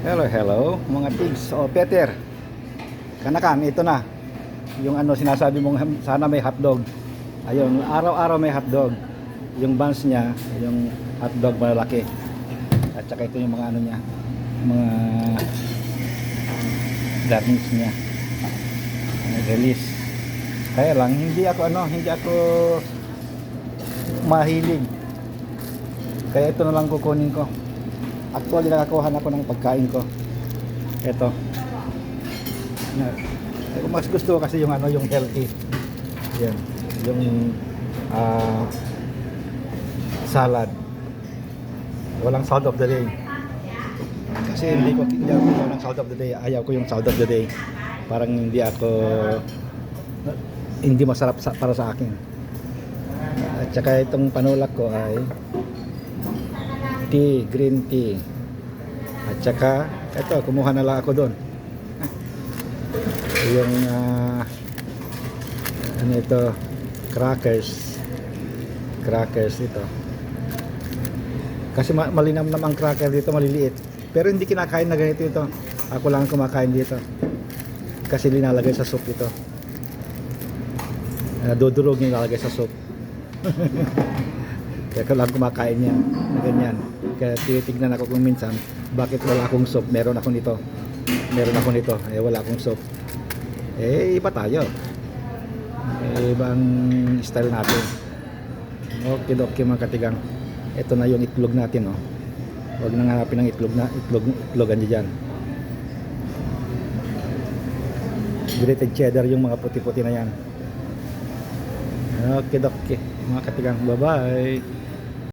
Hello, hello, mga pigs. O, Peter. Kanakan, ito na. Yung ano sinasabi mong sana may hotdog. Ayun, araw-araw may hotdog. Yung buns niya, yung hotdog malaki. At saka ito yung mga ano niya, mga garnish niya. Release. Kaya lang, hindi ako ano, hindi ako mahilig. Kaya ito na lang kukunin ko. Actually, nakakuha na ako ng pagkain ko. Ito. Eh, mas gusto kasi yung ano, yung healthy. Yan. Yung ah, salad. Walang salt of the day. Kasi hindi ko hindi ako ng salt of the day. Ayaw ko yung salt of the day. Parang hindi ako hindi masarap sa, para sa akin. At saka itong panulak ko ay tea, green tea. At saka, eto, kumuha na lang ako doon. Yung, ah, ano ito, crackers. Crackers ito. Kasi ma- malinam namang cracker dito, maliliit. Pero hindi kinakain na ganito ito. Ako lang ang kumakain dito. Kasi linalagay sa soup ito. Uh, dudurog yung lalagay sa soup. Kaya ko lang kumakain yan. Na ganyan. Kaya tinitignan ako kung minsan, bakit wala akong soup? Meron ako nito. Meron ako nito. Eh, wala akong soup. Eh, iba tayo. Eh, ibang style natin. Okay, okay mga katigang. Ito na yung itlog natin, oh. Huwag nang hanapin ng itlog na itlog itlogan niyo diyan. Grated cheddar yung mga puti-puti na yan. Okay, okay. Mga katigang, bye-bye.